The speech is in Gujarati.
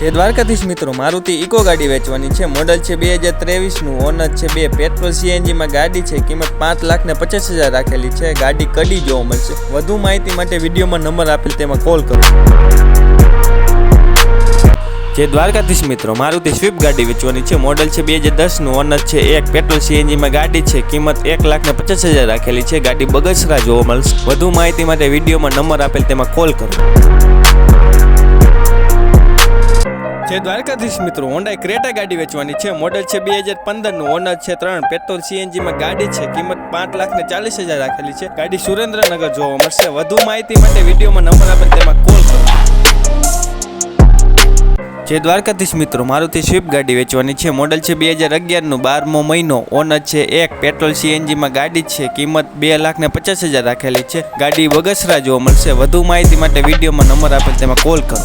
જે દ્વારકાધીશ મિત્રો, મારુતિ ઇકો ગાડી વેચવાની છે. મોડલ છે બે હજાર ત્રેવીસનું, ઓનર છે બે પેટ્રોલ સીએનજીમાં ગાડી છે. કિંમત પાંચ લાખ ને પચાસ હજાર રાખેલી છે. ગાડી કડી જોવા મળશે. વધુ માહિતી માટે વિડીયોમાં નંબર આપેલ તેમાં કોલ કરો. જે દ્વારકાધીશ મિત્રો, મારુતિ સ્વિફ્ટ ગાડી વેચવાની છે. મોડલ છે બે હજાર દસનું, ઓનર છે એક પેટ્રોલ સીએનજીમાં ગાડી છે. કિંમત એક લાખ ને પચાસ હજાર રાખેલી છે. ગાડી બગસરા જોવા મળશે. વધુ માહિતી માટે વિડીયોમાં નંબર આપેલ તેમાં કોલ કરો. જે દ્વારકાધીશ મિત્રો. હોન્ડાએ ક્રેટા ગાડી વેચવાની છે. મોડલ છે બે હજાર પંદરનું ઓનર છે ત્રણ. પેટ્રોલ સીએનજીમાં ગાડી છે. કિંમત પાંચ લાખ ને ચાલીસ હજાર રાખેલી છે. ગાડી સુરેન્દ્રનગર જોવા મળશે. વધુ માહિતી માટે વિડીયોમાં નંબર આપે તેમાં કોલ કરો. જે દ્વારકાધીશ મિત્રો. મારુતિ સ્વિફ્ટ ગાડી વેચવાની છે. મોડલ છે બે હજાર અગિયારનું બારમો મહિનો. ઓનર છે એક. પેટ્રોલ સીએનજીમાં ગાડી છે. કિંમત બે લાખ ને પચાસ હજાર રાખેલી છે. ગાડી બગસરા જોવા મળશે. વધુ માહિતી માટે વિડીયોમાં નંબર આપેલ તેમાં કોલ કરો.